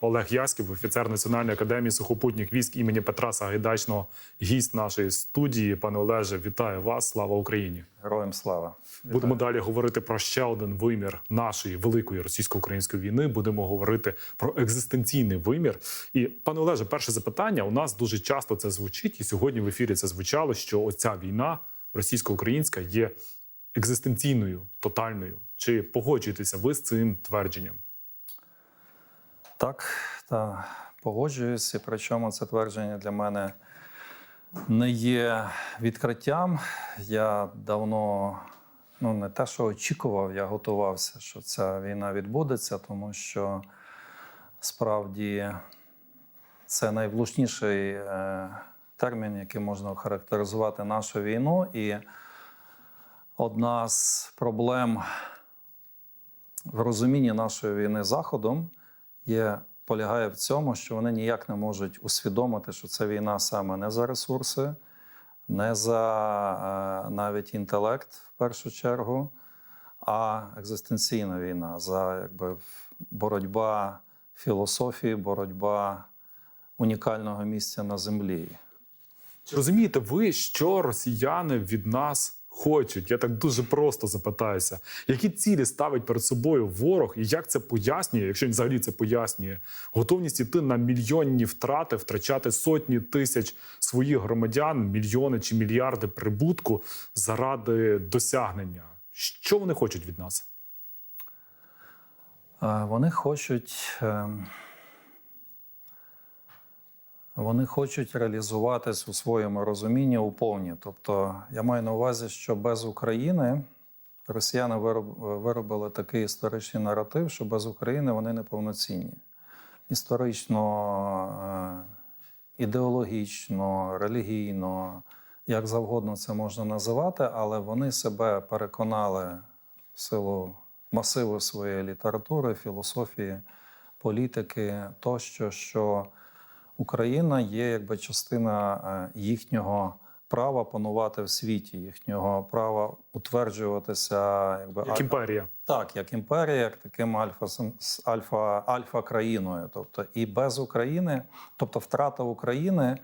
Олег Яськів, офіцер Національної академії сухопутних військ імені Петра Сагайдачного, гість нашої студії. Пане Олеже, вітаю вас! Слава Україні! Героям слава. Будемо далі говорити про ще один вимір нашої великої російсько-української війни. Будемо говорити про екзистенційний вимір. І пане Олеже, перше запитання у нас дуже часто це звучить, і сьогодні в ефірі це звучало. Що оця війна російсько-українська є екзистенційною, тотальною. Чи погоджуєтеся ви з цим твердженням? Так, та погоджуюсь. І причому це твердження для мене не є відкриттям. Я давно ну не те, що очікував, я готувався, що ця війна відбудеться, тому що справді це найвлучніший е, термін, яким можна охарактеризувати нашу війну. І одна з проблем в розумінні нашої війни Заходом є, полягає в цьому, що вони ніяк не можуть усвідомити, що це війна саме не за ресурси, не за е, навіть інтелект в першу чергу, а екзистенційна війна за якби, боротьба філософії, боротьба унікального місця на землі. Розумієте ви, що росіяни від нас хочуть? Я так дуже просто запитаюся, які цілі ставить перед собою ворог, і як це пояснює, якщо він взагалі це пояснює, готовність іти на мільйонні втрати, втрачати сотні тисяч своїх громадян, мільйони чи мільярди прибутку заради досягнення? Що вони хочуть від нас? Е, Вони хочуть. Вони хочуть реалізуватись у своєму розумінні у повні. Тобто, я маю на увазі, що без України росіяни виробили такий історичний наратив, що без України вони неповноцінні. Історично, е, ідеологічно, релігійно, як завгодно це можна називати, але вони себе переконали в силу масиву своєї літератури, філософії, політики тощо, що Україна є якби частина е, їхнього права панувати в світі, їхнього права утверджуватися, якби Як імперія? так, як імперія, як таким альфа альфа, альфа країною. Тобто, і без України, тобто втрата України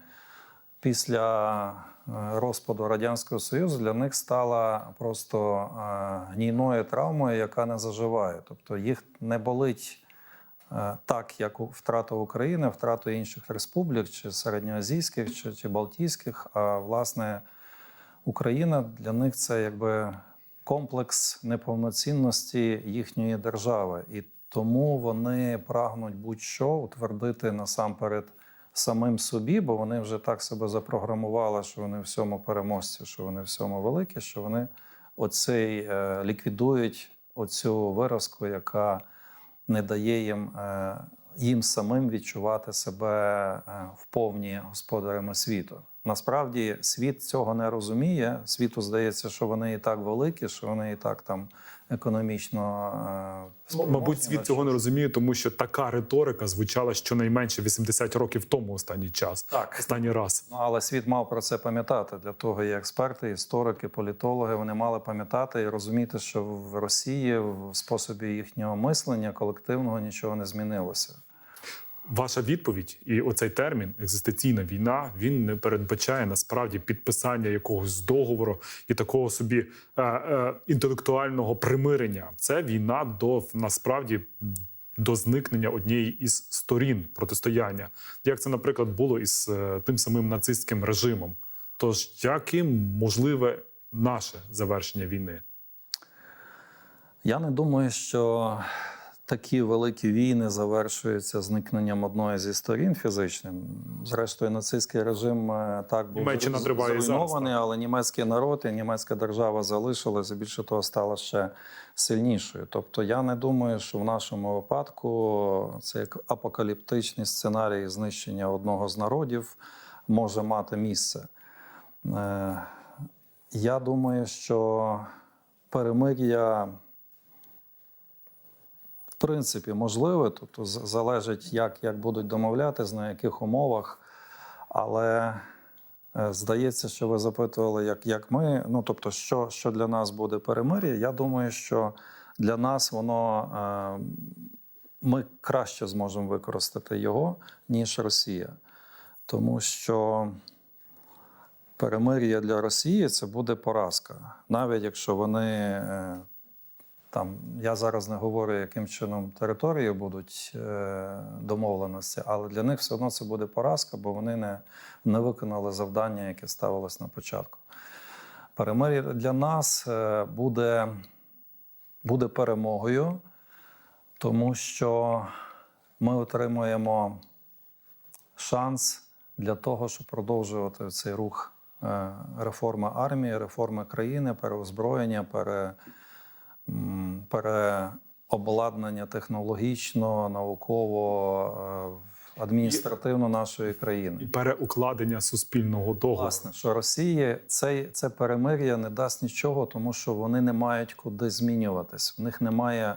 після е, розпаду Радянського Союзу для них стала просто е, гнійною травмою, яка не заживає. Тобто їх не болить. Е, Так, як втрата України, втрата інших республік, чи середньоазійських, чи, чи Балтійських, а власне Україна для них це якби комплекс неповноцінності їхньої держави, і тому вони прагнуть будь-що утвердити насамперед самим собі, бо вони вже так себе запрограмували, що вони всьому переможці, що вони всьому великі, що вони оцей е, ліквідують оцю виразку, яка не дає їм. Е, їм самим відчувати себе в повні господарями світу. Насправді світ цього не розуміє. Світу здається, що вони і так великі, що вони і так там економічно. е, Мабуть, світ цього не розуміє, тому що така риторика звучала щонайменше 80 років тому останній час. Так. Останній раз. Ну, але світ мав про це пам'ятати. Для того є експерти, історики, політологи. Вони мали пам'ятати і розуміти, що в Росії в способі їхнього мислення колективного нічого не змінилося. Ваша відповідь і оцей термін екзистенційна війна він не передбачає насправді підписання якогось договору і такого собі е, е, інтелектуального примирення. Це війна до насправді до зникнення однієї із сторін протистояння, як це, наприклад, було із е, тим самим нацистським режимом. Тож яким можливе наше завершення війни? Я не думаю, що такі великі війни завершуються зникненням одної зі сторін фізичним. Зрештою, нацистський режим е, так був Німеччина зруйнований, але німецький народ і німецька держава залишилися. Більше того, стала ще сильнішою. Тобто, я не думаю, що в нашому випадку це як апокаліптичний сценарій знищення одного з народів може мати місце. Е, Я думаю, що перемир'я принципі можливе, тобто залежить, як, як будуть домовлятись, на яких умовах. Але е, здається, що ви запитували, як, як ми. Ну тобто, що, що для нас буде перемир'я. Я думаю, що для нас воно е, ми краще зможемо використати його, ніж Росія. Тому що перемир'я для Росії це буде поразка. Навіть якщо вони е, там, я зараз не говорю, яким чином території будуть е, домовленості, але для них все одно це буде поразка, бо вони не, не виконали завдання, яке ставилось на початку. Перемир'я для нас е, буде, буде перемогою, тому що ми отримуємо шанс для того, щоб продовжувати цей рух е, реформи армії, реформи країни, переозброєння, пере, переобладнання технологічно, науково, е, адміністративно нашої країни. І переукладення суспільного договору. Власне, що Росії це, це перемир'я не дасть нічого, тому що вони не мають куди змінюватись. В них немає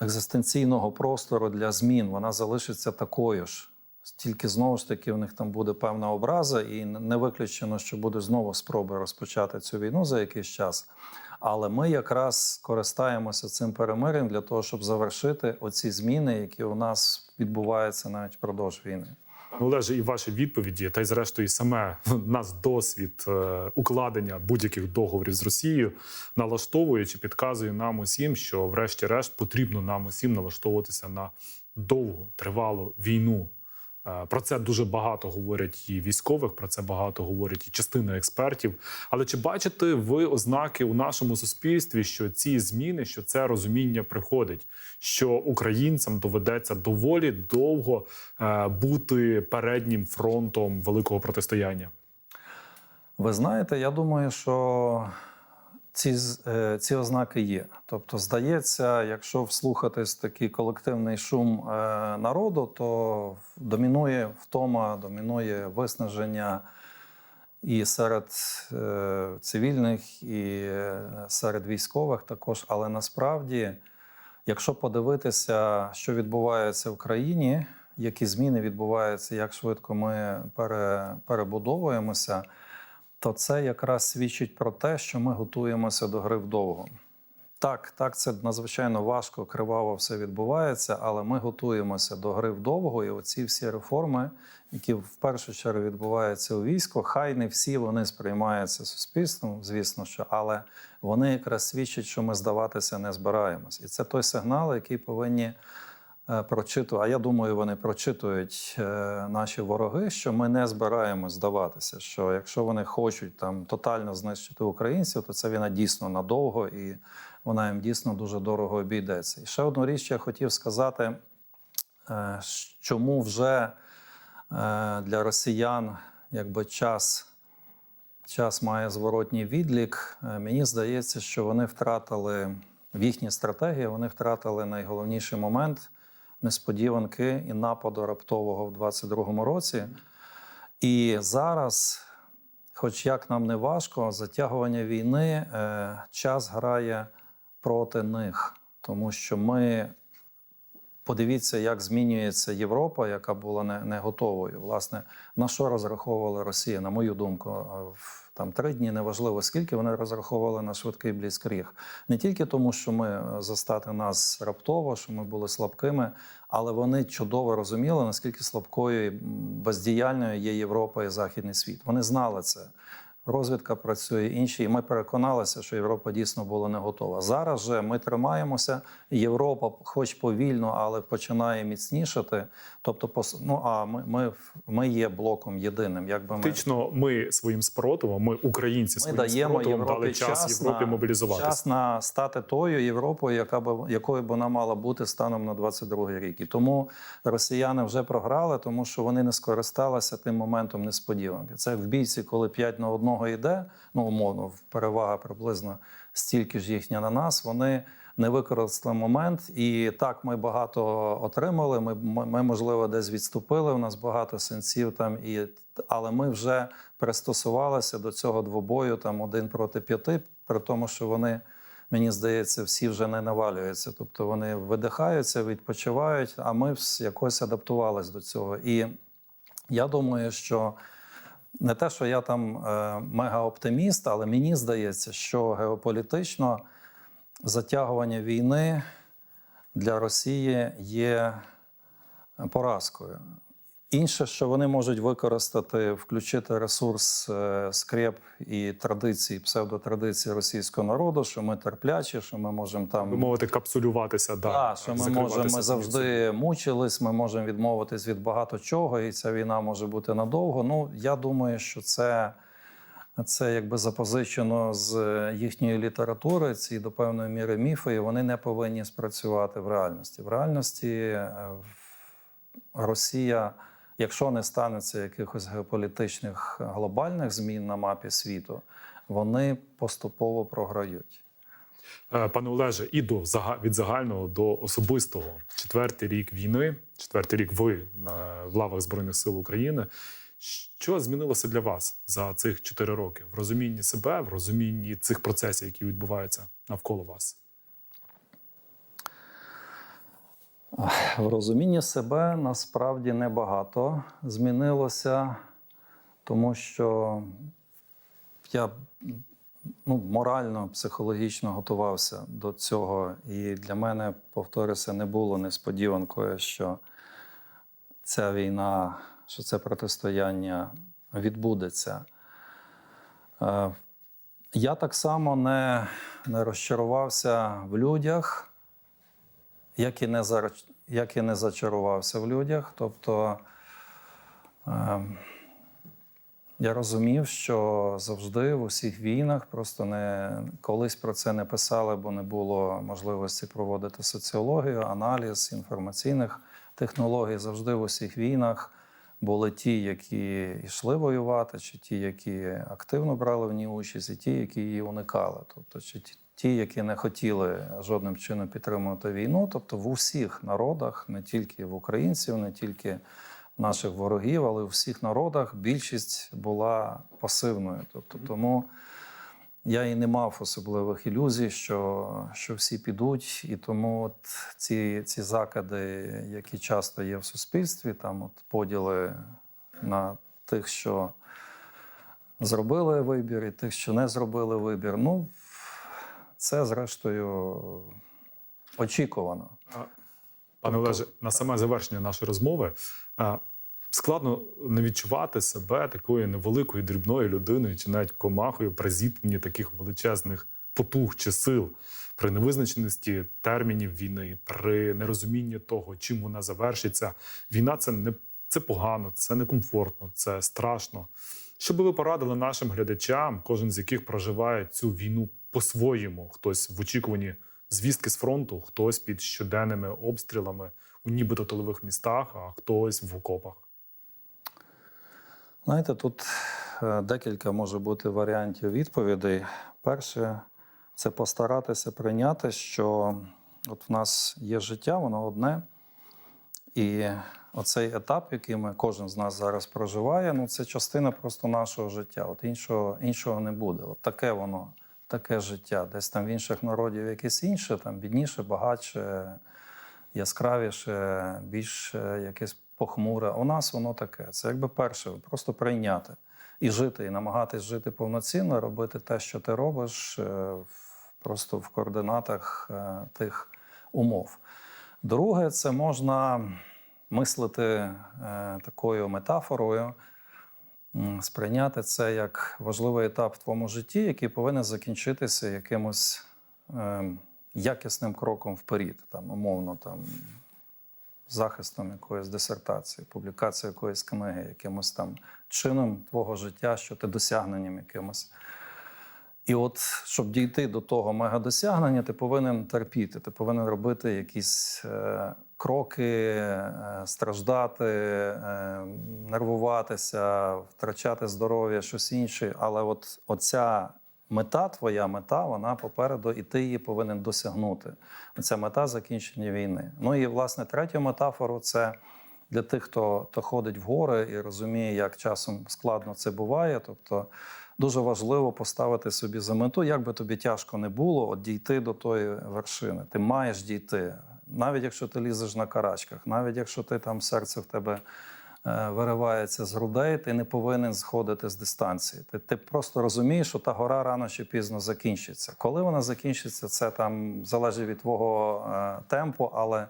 екзистенційного простору для змін. Вона залишиться такою ж. Тільки знову ж таки в них там буде певна образа, і не виключено, що буде знову спроби розпочати цю війну за якийсь час. Але ми якраз користаємося цим перемир'ям для того, щоб завершити оці зміни, які у нас відбуваються навіть впродовж війни. Олеже, і ваші відповіді, та й зрештою саме нас досвід е, укладення будь-яких договорів з Росією налаштовує чи підказує нам усім, що, врешті-решт, потрібно нам усім налаштовуватися на довгу тривалу війну. Е, Про це дуже багато говорять і військових, про це багато говорять і частина експертів. Але чи бачите ви ознаки у нашому суспільстві, що ці зміни, що це розуміння приходить, що українцям доведеться доволі довго е, бути переднім фронтом великого протистояння? Ви знаєте, я думаю, що ці, е, ці ознаки є. Тобто, здається, якщо вслухатись такий колективний шум е, народу, то домінує втома, домінує виснаження і серед е, цивільних, і серед військових також. Але насправді, якщо подивитися, що відбувається в країні, які зміни відбуваються, як швидко ми пере, перебудовуємося, то це якраз свідчить про те, що ми готуємося до гри вдовго. Так, так, це надзвичайно важко, криваво все відбувається, але ми готуємося до гри вдовго, і оці всі реформи, які в першу чергу відбуваються у війську, хай не всі вони сприймаються суспільством, звісно, що, але вони якраз свідчать, що ми здаватися не збираємось. І це той сигнал, який повинні е, прочитувати. А я думаю, вони прочитують е, наші вороги, що ми не збираємось здаватися. Що якщо вони хочуть там тотально знищити українців, то це війна дійсно надовго і вона їм дійсно дуже дорого обійдеться. І ще одну річ я хотів сказати, е, чому вже для росіян якби час. Час має зворотній відлік. Мені здається, що вони втратили в їхній стратегії, вони втратили найголовніший момент несподіванки і нападу раптового в 22-му році. І зараз, хоч як нам не важко, затягування війни е, час грає проти них, тому що ми. Подивіться, як змінюється Європа, яка була не, не готовою. Власне, на що розраховувала Росія, на мою думку, в там три дні неважливо скільки вони розраховували на швидкий бліцкріг. Не тільки тому, що ми е, застати нас раптово, що ми були слабкими, але вони чудово розуміли, наскільки слабкою і бездіяльною є Європа і Західний світ. Вони знали це. Розвідка працює інші, і ми переконалися, що Європа дійсно була не готова. Зараз же ми тримаємося. Європа, хоч повільно, але починає міцнішати. Тобто, ну а ми, ми, ми є блоком єдиним. Якби ми Фактично, ми своїм спротивом, ми українці ми своїм даємо спротивом Європі дали час Європі на, мобілізуватися. час на стати тою Європою, яка б якою б вона мала бути станом на 22 рік. І тому росіяни вже програли, тому що вони не скористалися тим моментом несподіванки. Це в бійці, коли 5 на одного йде, ну умовно, перевага приблизно стільки ж їхня на нас. Вони не використали момент, і так ми багато отримали. Ми, ми, можливо, десь відступили. У нас багато сенсів там, і але ми вже пристосувалися до цього двобою там один проти п'яти, при тому, що вони. Мені здається, всі вже не навалюються, тобто вони видихаються, відпочивають, а ми якось адаптувалися до цього. І я думаю, що не те, що я там е, мега-оптиміст, але мені здається, що геополітично затягування війни для Росії є поразкою. Інше, що вони можуть використати, включити ресурс е, скреп і традиції, псевдотрадиції російського народу, що ми терплячі, що ми можемо там Ви мовите капсулюватися, да, так, що ми можемо, ми завжди мучились, ми можемо відмовитись від багато чого, і ця війна може бути надовго. Ну, я думаю, що це, це якби запозичено з їхньої літератури, ці до певної міри міфи, і вони не повинні спрацювати в реальності. В реальності е, Росія, якщо не станеться якихось геополітичних глобальних змін на мапі світу, вони поступово програють. Е, Пане Олеже, і до від загального до особистого. Четвертий рік війни, четвертий рік ви в лавах Збройних сил України. Що змінилося для вас за цих чотири роки в розумінні себе, в розумінні цих процесів, які відбуваються навколо вас? В розумінні себе насправді небагато змінилося, тому що я ну, морально, психологічно готувався до цього. І для мене, повторюся, не було несподіванкою, що ця війна, що це протистояння відбудеться. Е, Я так само не, не розчарувався в людях як і не, зарач- як і не зачарувався в людях. Тобто е, я розумів, що завжди в усіх війнах просто не колись про це не писали, бо не було можливості проводити соціологію, аналіз інформаційних технологій. Завжди в усіх війнах були ті, які йшли воювати, чи ті, які активно брали в ній участь, і ті, які її уникали. Тобто, чи ті- які не хотіли жодним чином підтримувати війну, тобто в усіх народах, не тільки в українців, не тільки наших ворогів, але в всіх народах більшість була пасивною. Тобто, тому я і не мав особливих ілюзій, що, що всі підуть, і тому от ці, ці закиди, які часто є в суспільстві, там от поділи на тих, що зробили вибір, і тих, що не зробили вибір. Ну, це зрештою очікувано. Пане Олеже, на саме завершення нашої розмови складно не відчувати себе такою невеликою дрібною людиною чи навіть комахою при зіткненні таких величезних потуг чи сил при невизначеності термінів війни, при нерозумінні того, чим вона завершиться. Війна це не це погано, це некомфортно, це страшно. Що би ви порадили нашим глядачам, кожен з яких проживає цю війну по-своєму, хтось в очікуванні звістки з фронту, хтось під щоденними обстрілами у нібито тилових містах, а хтось в окопах. Знаєте, тут е, декілька може бути варіантів відповідей. Перше, це постаратися прийняти, що от в нас є життя, воно одне. І оцей етап, який ми кожен з нас зараз проживає, ну це частина просто нашого життя. От іншого, іншого не буде. От таке воно, таке життя. Десь там в інших народів якесь інше, там бідніше, багатше, яскравіше, більш якесь похмуре. У нас воно таке. Це якби перше, просто прийняти і жити, і намагатись жити повноцінно, робити те, що ти робиш, е, просто в координатах е, тих умов. Друге, це можна мислити е, такою метафорою, сприйняти це як важливий етап в твоєму житті, який повинен закінчитися якимось е, якісним кроком вперед, там, умовно, там, захистом якоїсь дисертації, публікацією якоїсь книги, якимось там чином твого життя, що ти досягненням якимось. І от, щоб дійти до того мегадосягнення, ти повинен терпіти, ти повинен робити якісь е, кроки, е, страждати, е, нервуватися, втрачати здоров'я, щось інше. Але от оця мета, твоя мета, вона попереду, і ти її повинен досягнути. Оця мета закінчення війни. Ну і власне третю метафору це для тих, хто, хто ходить в гори і розуміє, як часом складно це буває. Тобто дуже важливо поставити собі за мету, як би тобі тяжко не було, от дійти до тої вершини. Ти маєш дійти. Навіть якщо ти лізеш на карачках, навіть якщо ти там серце в тебе е, виривається з грудей, ти не повинен сходити з дистанції. Ти, ти просто розумієш, що та гора рано чи пізно закінчиться. Коли вона закінчиться, це там залежить від твого е, темпу, але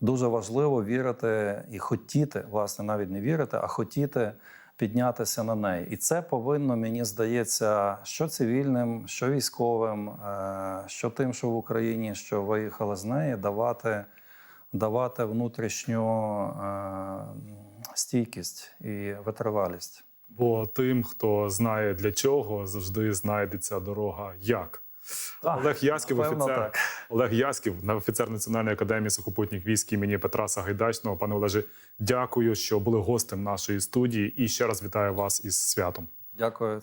дуже важливо вірити і хотіти, власне, навіть не вірити, а хотіти піднятися на неї. І це повинно, мені здається, що цивільним, що військовим, е, що тим, що в Україні, що виїхали з неї, давати, давати внутрішню е, стійкість і витривалість. Бо тим, хто знає для чого, завжди знайдеться дорога як. Так, Олег Ясків, напевно, офіцер так. Олег Ясків, на- офіцер Національної академії сухопутніх військ імені Петра Сагайдачного. Пане Олеже, дякую, що були гостем нашої студії. І ще раз вітаю вас із святом. Дякую.